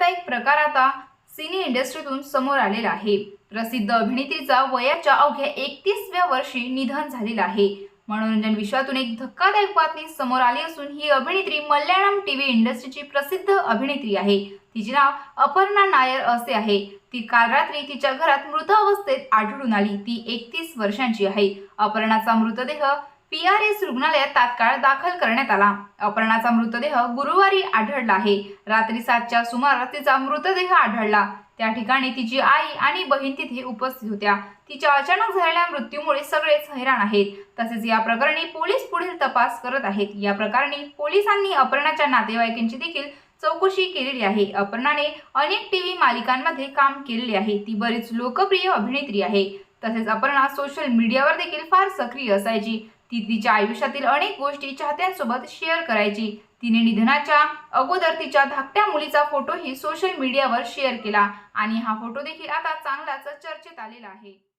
धक्कादायक प्रकार आता सिने इंडस्ट्रीतून समोर आलेला आहे. प्रसिद्ध अभिनेत्रीचा वयाच्या अवघ्या एकतीसव्या वर्षी निधन झालेलं आहे. मनोरंजन विश्वातून एक धक्कादायक बातमी समोर आली असून ही अभिनेत्री मल्याळम टीव्ही इंडस्ट्रीची प्रसिद्ध अभिनेत्री आहे. तिचे नाव अपर्णा नायर असे आहे. ती काल रात्री तिच्या घरात मृत अवस्थेत आढळून आली. ती एकतीस वर्षांची आहे. अपर्णाचा मृतदेह पी आर एस रुग्णालयात तात्काळ दाखल करण्यात आला. अपर्णाचा मृतदेह गुरुवारी आढळला आहे. रात्री सातच्या सुमारास तिचा मृतदेह आढळला. त्या ठिकाणी तिची आई आणि बहीण तिथे उपस्थित होत्या. तिच्या अचानक झालेल्या मृत्यूमुळे सगळेच हैराण आहेत. तसेच या प्रकरणी पोलीस पुढील तपास करत आहेत. या प्रकरणी पोलिसांनी अपर्णाच्या नातेवाईकांची देखील चौकशी केलेली आहे. अपर्णाने अनेक टीव्ही मालिकांमध्ये काम केलेले आहे. ती बरीच लोकप्रिय अभिनेत्री आहे. तसेच अपर्णा सोशल मीडियावर देखील फार सक्रिय असायची. ती तिच्या आयुष्यातील अनेक गोष्टी चाहत्यांसोबत शेअर करायची. तिने निधनाच्या अगोदर तिच्या धाकट्या मुलीचा फोटोही सोशल मीडियावर शेअर केला आणि हा फोटो देखील आता चांगलाच चर्चेत आलेला आहे.